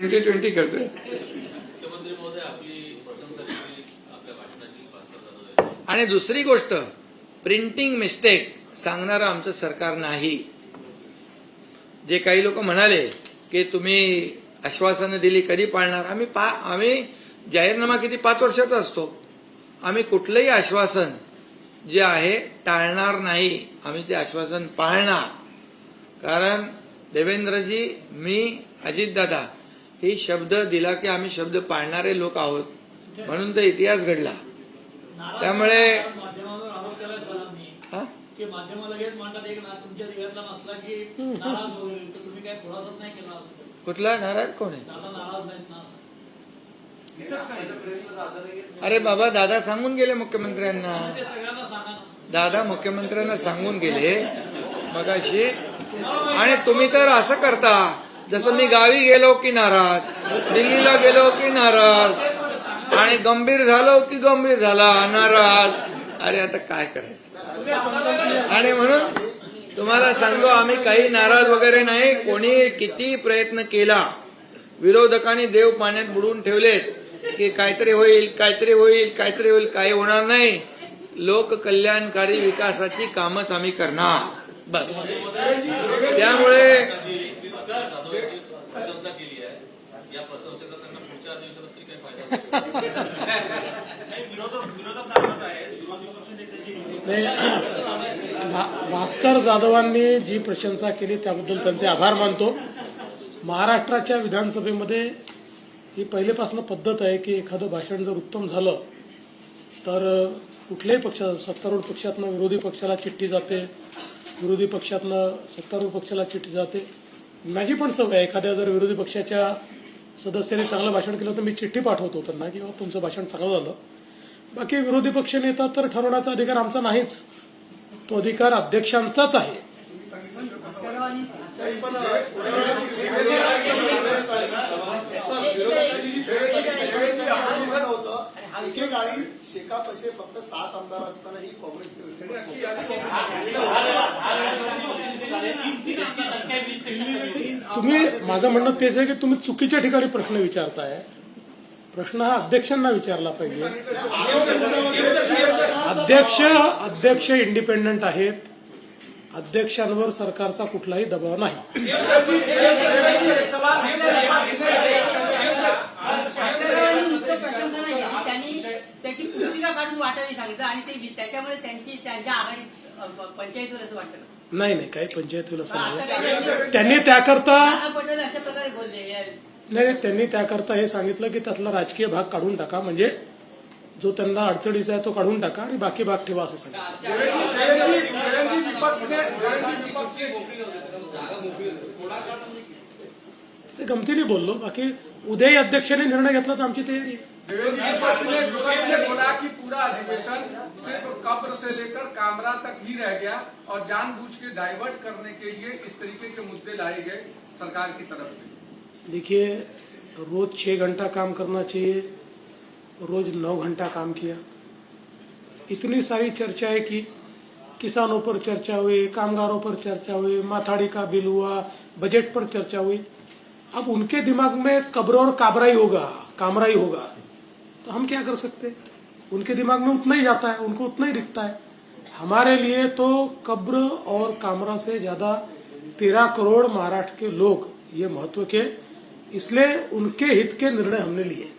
Twenty twenty करतोय. आणि दुसरी गोष्ट प्रिंटिंग मिस्टेक सांगणारं आमचं सरकार नाही. जे काही लोक म्हणाले की तुम्ही आश्वासनं दिली कधी पाळणार? आम्ही पा आम्ही जाहीरनामा किती? पाच वर्षाचा असतो. आम्ही कुठलंही आश्वासन जे आहे टाळणार नाही. आम्ही ते आश्वासन पाळणार. कारण देवेंद्रजी मी अजितदादा ही शब्द दिला की आम्ही शब्द पाळणारे लोक आहोत. म्हणून तर इतिहास घडला. त्यामुळे माध्यमावर आरोप केलाय सरांनी? की माध्यम लगेच मांडत एक ना तुमच्या तिघातला नसला की नाराज होईल. तर तुम्ही काय खुलासाच नाही केला कुठला? नाराज कोण आहे? अरे बाबा दादा सांगून गेले मुख्यमंत्र्यांना. ते सगळ्यांना सांगा ना. दादा मुख्यमंत्र्यांना सांगून गेले. मगाशी. आणि तुम्ही तर असं करता. जसं मी गावी गेलो की नाराज दिल्लीला गेलो की नाराज आणि गंभीर झालो की गंभीर झाला नाराज. अरे आता काय करायचं? आणि म्हणून तुम्हाला सांगतो आम्ही काही नाराज वगैरे नाही. कोणी किती प्रयत्न केला विरोधकांनी देव पाण्यात बुडवून ठेवलेत की काहीतरी होईल काहीतरी होईल काहीतरी होईल काही होणार नाही. लोक कल्याणकारी विकासाची कामच आम्ही करणार. बस. त्यामुळे जाधव यांची प्रशंसा केली आहे. या प्रशंसेचा त्यांना पुढच्या अधिवेशनात तरी काही फायदा होईल. नाही, भा- भास्कर जाधवांनी जी प्रशंसा केली त्याबद्दल त्यांचे आभार मानतो. महाराष्ट्राच्या विधानसभेमध्ये ही पहिलेपासून पद्धत आहे की एखादं भाषण जर उत्तम झालं तर कुठल्याही पक्ष सत्तारूढ पक्षातनं विरोधी पक्षाला चिठ्ठी जाते. विरोधी पक्षातनं सत्तारूढ पक्षाला चिठ्ठी जाते. माझी पण सवय आहे एखाद्या जर विरोधी पक्षाच्या सदस्याने चांगलं भाषण केलं तर मी चिठ्ठी पाठवतो त्यांना की बाबा तुमचं भाषण चांगलं झालं. बाकी विरोधी पक्ष नेता तर ठरवण्याचा अधिकार आमचा नाहीच. तो अधिकार अध्यक्षांचाच आहे. सात आमदार असतानाही काँग्रेसने तुम्ही माझं म्हणणं तेच आहे की तुम्ही चुकीच्या ठिकाणी प्रश्न विचारताय प्रश्न हा अध्यक्षांना विचारला पाहिजे अध्यक्ष अध्यक्ष इंडिपेंडंट आहेत अध्यक्षांवर सरकारचा कुठलाही दबाव नाही त्यांनी नुसतं प्रशंसा नाही केली त्यांनी त्याची पुस्तिका काढून वाटायला सांगितलं आणि ते त्याच्यामुळे त्यांची त्यांच्या प- पंचायतीवर असं वाटलं. नाही नाही काही पंचायत होईल असं आता नाही. काय त्यांनी त्याकरता पटोले अशा प्रकारे बोलले नाही नाही, त्यांनी त्याकरता हे सांगितलं की त्यातला राजकीय भाग काढून टाका. म्हणजे जो त्यांना अडचणीचा आहे तो काढून टाका आणि बाकी भाग ठेवा असं सांगितलं. ते गमतीने बोललो. बाकी उद्याही अध्यक्षांनी निर्णय घेतला तर आमची तयारी आहे पक्ष ने विपक्ष ने बोला कि पूरा अधिवेशन सिर्फ़ कब्र से लेकर कामरा तक ही रह गया और जानबूझ के डाइवर्ट करने के लिए इस तरीके के मुद्दे लाए गए सरकार की तरफ़ से। देखिए रोज छह घंटा काम करना चाहिए रोज नौ घंटा काम किया। इतनी सारी चर्चाएँ की किसानों पर चर्चा हुई कामगारों पर चर्चा हुई माथाड़ी का बिल हुआ बजट पर चर्चा हुई। अब उनके दिमाग में कब्र और काबरा ही होगा कामरा ही होगा। तो हम क्या कर सकते उनके दिमाग में उतना ही जाता है, उनको उतना ही दिखता है। हमारे लिए तो कब्र और कामरा से ज़्यादा तेरह करोड़ महाराष्ट्र के लोग ये महत्व के, इसलिए उनके हित के निर्णय हमने लिए।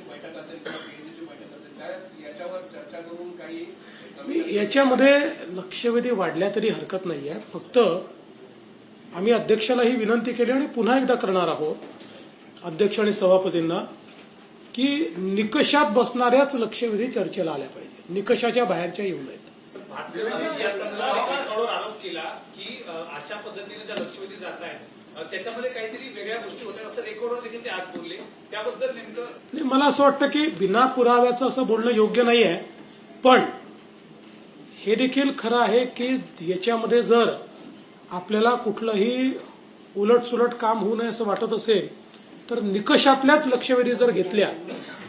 बैठक बैठक याच्यामध्ये लक्षवेधी वाढल्या तरी हरकत नाहीये फक्त आम्ही अध्यक्षालाही विनंती केली आणि पुन्हा एकदा करणार आहोत अध्यक्ष आणि सभापतींना की निकषात बसणाऱ्याच लक्षवेधी चर्चेला आल्या पाहिजे. निकषाच्या बाहेरच्या येऊ नयेत. या संदर्भात कठोर आरोप केला की अशा पद्धतीने ज्या लक्षवेधी जात आहेत त्याच्यामध्ये काहीतरी वेगळ्या गोष्टी होत्या असं रेकॉर्डवर देखील ते आज बोलले. त्याबद्दल नेमकं मला असं वाटतं की बिना पुराव्याचं असं बोलणं योग्य नाही आहे पण हे देखील खरं आहे की याच्यामध्ये जर आपल्याला कुठलंही उलटसुलट काम होऊ नये असं वाटत असेल तर निकषातल्याच लक्षवेधी जर घेतल्या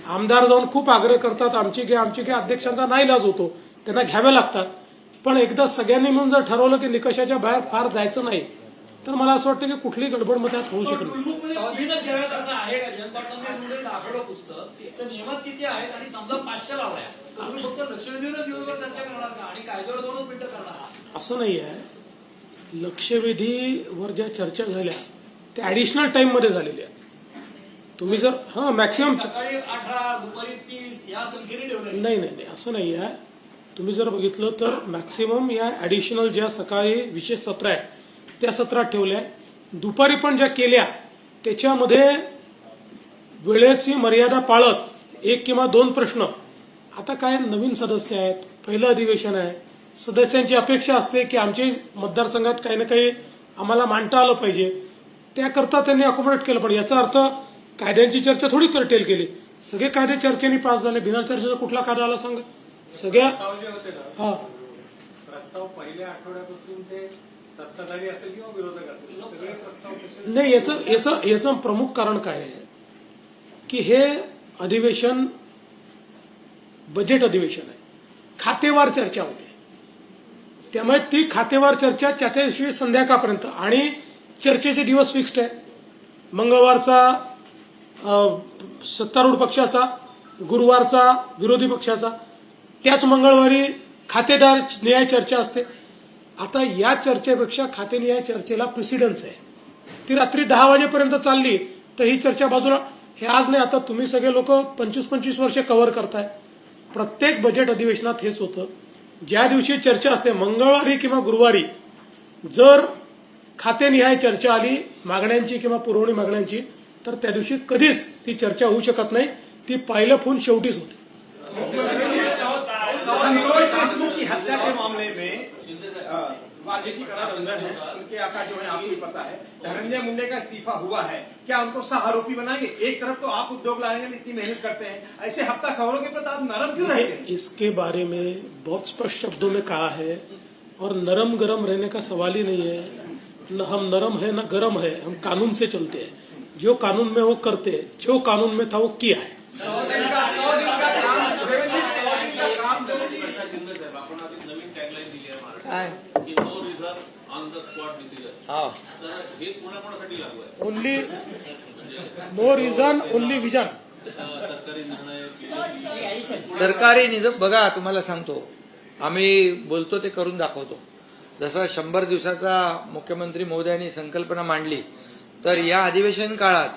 आमदार जाऊन खूप आग्रह करतात आमची घ्या आमची घ्या अध्यक्षांचा नाही लाज होतो त्यांना घ्यावे लागतात. पण एकदा सगळ्यांनी मिळून जर ठरवलं की निकषाच्या बाहेर फार जायचं नाही तर मला असं वाटतं की कुठलीही गडबडमध्ये त्यात होऊ शकत असं नाही आहे. लक्षवेधीवर ज्या चर्चा झाल्या त्या ऍडिशनल टाइममध्ये झालेल्या तुम्ही जर हा मॅक्सिमम सकाळी अठरा दुपारी तीस या संख्येने ठेवले नाही नाही नाही असं नाही आहे. तुम्ही जर बघितलं तर मॅक्सिमम या ऍडिशनल ज्या सकाळी विशेष सत्र आहे त्या सत्रात ठेवल्या. दुपारी पण ज्या केल्या त्याच्यामध्ये वेळेची मर्यादा पाळत एक किंवा दोन प्रश्न. आता काय नवीन सदस्य आहेत? पहिलं अधिवेशन आहे. सदस्यांची अपेक्षा असते की आमच्या मतदारसंघात काही ना काही आम्हाला मांडता आलं पाहिजे. त्याकरता त्यांनी अकोमोडेट केलं पण याचा अर्थ कायद्यांची चर्चा थोडी करटेल केली. सगळे कायदे चर्चेने पास झाले. बिना चर्चेचा कुठला कायदा आला सांगा? सगळ्या हा. प्रस्ताव पहिल्या आठवड्यापासून ते सत्ताधारी असेल किंवा विरोधक असेल सगळे प्रस्ताव तसे नाही याचं याचं याचं प्रमुख कारण काय आहे? की हे अधिवेशन बजेट अधिवेशन आहे. खातेवार चर्चा होते. त्यामुळे ती खातेवार चर्चा त्या त्या दिवशी संध्याकाळपर्यंत आणि चर्चेचे दिवस फिक्स्ड आहे. मंगळवारचा अ, सत्तारूढ पक्षाचा गुरुवारचा विरोधी पक्षाचा त्याच मंगळवारी खातेदार न्याय चर्चा असते. आता या चर्चेपेक्षा खातेनिहाय चर्चेला प्रेसिडन्स आहे. ती रात्री दहा वाजेपर्यंत चालली तर ही चर्चा बाजूला हे आज नाही आता तुम्ही सगळे लोक पंचवीस पंचवीस वर्ष कव्हर करताय. प्रत्येक बजेट अधिवेशनात हेच होतं. ज्या दिवशी चर्चा असते मंगळवारी किंवा गुरुवारी जर खातेनिहाय चर्चा आली मागण्यांची किंवा पुरवणी मागण्यांची तर त्या दिवशी कधीच ती चर्चा होऊ शकत नाही. ती पाहिलं फोन शेवटीच होते. मामले में वाल्मीकि रंजन है। उनके आका जो है आपको ही पता है। धनंजय मुंडे का इस्तीफा हुआ है। क्या उनको सह आरोपी बनाएँगे? एक तरफ़ तो आप उद्योग लाएँगे इतनी मेहनत करते हैं। ऐसे हफ़्ता खबरों के प्रति आप नरम क्यों रहेंगे? इसके बारे में बहुत स्पष्ट शब्दों में कहा है और नरम गरम रहने का सवाल ही नहीं है। न हम नरम है न गरम है हम कानून से चलते हैं। जो कानून में वो करते हैं जो कानून में था वो किया है। Only no reason only vision सरकारी निर्णय केले सरकारी निज बघा तुम्हाला सांगतो. आम्ही बोलतो ते करून दाखवतो. जसं शंभर दिवसाचा मुख्यमंत्री महोदयांनी संकल्पना मांडली तर या अधिवेशन काळात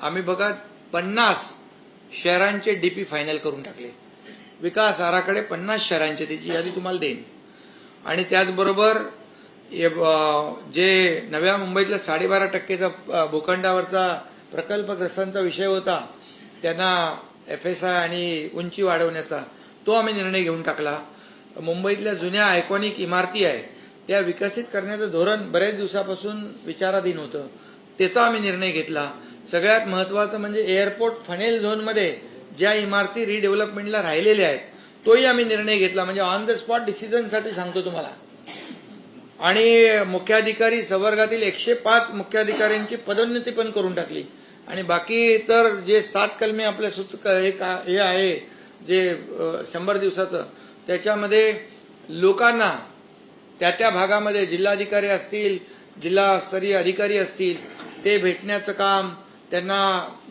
आम्ही बघा पन्नास शहरांचे डीपी फायनल करून टाकले. विकास आराखडे पन्नास शहरांचे त्याची यादी तुम्हाला देईन. आणि त्याचबरोबर जे नव्या मुंबईतल्या साडेबारा टक्केचा भूखंडावरचा प्रकल्पग्रस्तांचा विषय होता त्यांना एफ एस आय आणि उंची वाढवण्याचा तो आम्ही निर्णय घेऊन टाकला. मुंबईतल्या जुन्या आयकॉनिक इमारती आहे त्या विकसित करण्याचं धोरण बऱ्याच दिवसापासून विचाराधीन होतं. त्याचा आम्ही निर्णय घेतला. सगळ्यात महत्वाचं म्हणजे एअरपोर्ट फनेल झोनमध्ये ज्या इमारती रिडेव्हलपमेंटला राहिलेल्या आहेत तोही आम्ही निर्णय घेतला. म्हणजे ऑन द स्पॉट डिसिजनसाठी सांगतो तुम्हाला. आणि मुख्याधिकारी संवर्गातील एकशे पाच मुख्याधिकाऱ्यांची पदोन्नती पण करून टाकली. आणि बाकी तर जे सात कलमे आपल्या सुत हे का- हे आहे जे शंभर दिवसाचं त्याच्यामध्ये लोकांना त्या त्या भागामध्ये जिल्हाधिकारी असतील जिल्हास्तरीय अधिकारी असतील ते भेटण्याचं काम त्यांना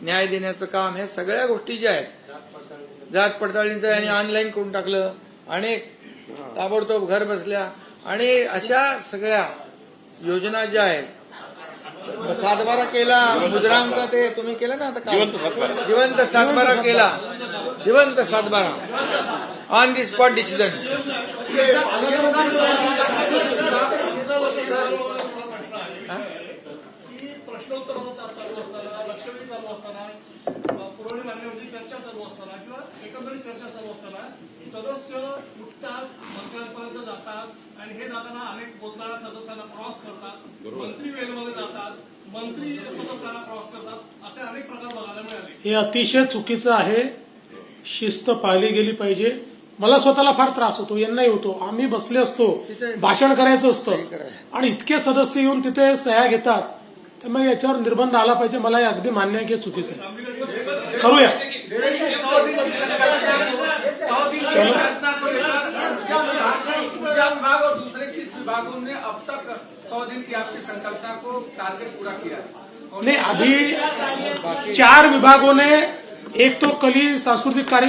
न्याय देण्याचं काम ह्या सगळ्या गोष्टी ज्या आहेत जात पडताळणीचं यांनी ऑनलाईन करून टाकलं. आणि ताबडतोब घर बसल्या आणि अशा सगळ्या योजना ज्या आहेत सातबारा केला मुद्रांक ते तुम्ही केलं ना आता? जिवंत सातबारा. केला. जिवंत सातबारा. ऑन दी स्पॉट डिसिजन की प्रश्नोत्तर चालू असताना लक्षवेधी चालू असताना पुरवणी मागण्यावरची चर्चा चालू असताना किंवा एकंदरीत चर्चा चालू असताना सदस्य उठतात मंत्र्यांपर्यंत जातात आणि हे जाताना अनेक बोलणाऱ्या सदस्यांना क्रॉस करतात. मंत्री वेलमध्ये जातात मंत्री सदस्यांना क्रॉस करतात असे अनेक प्रकार बघायला मिळाले. हे अतिशय चुकीचं आहे. शिस्त पाळली गेली पाहिजे. मला स्वतःला फार त्रास होतो यांनाही होतो. आम्ही बसले असतो भाषण करायचं असतं. आणि इतके सदस्य येऊन तिथे सह्या घेतात. याच्यावर निर्बंध आला पाहिजे मला हे अगदी मान्य आहे की हे चुकीचं आहे. करूया. की संकल्पना सौ दिन की संकल्पना को लेकर चार विभाग और दूसरे किस विभागों ने अब तक सौ दिन की आपकी संकल्पना को टारगेट पूरा किया नहीं अभी चार विभागों ने एक तो कली सांस्कृतिक कार्य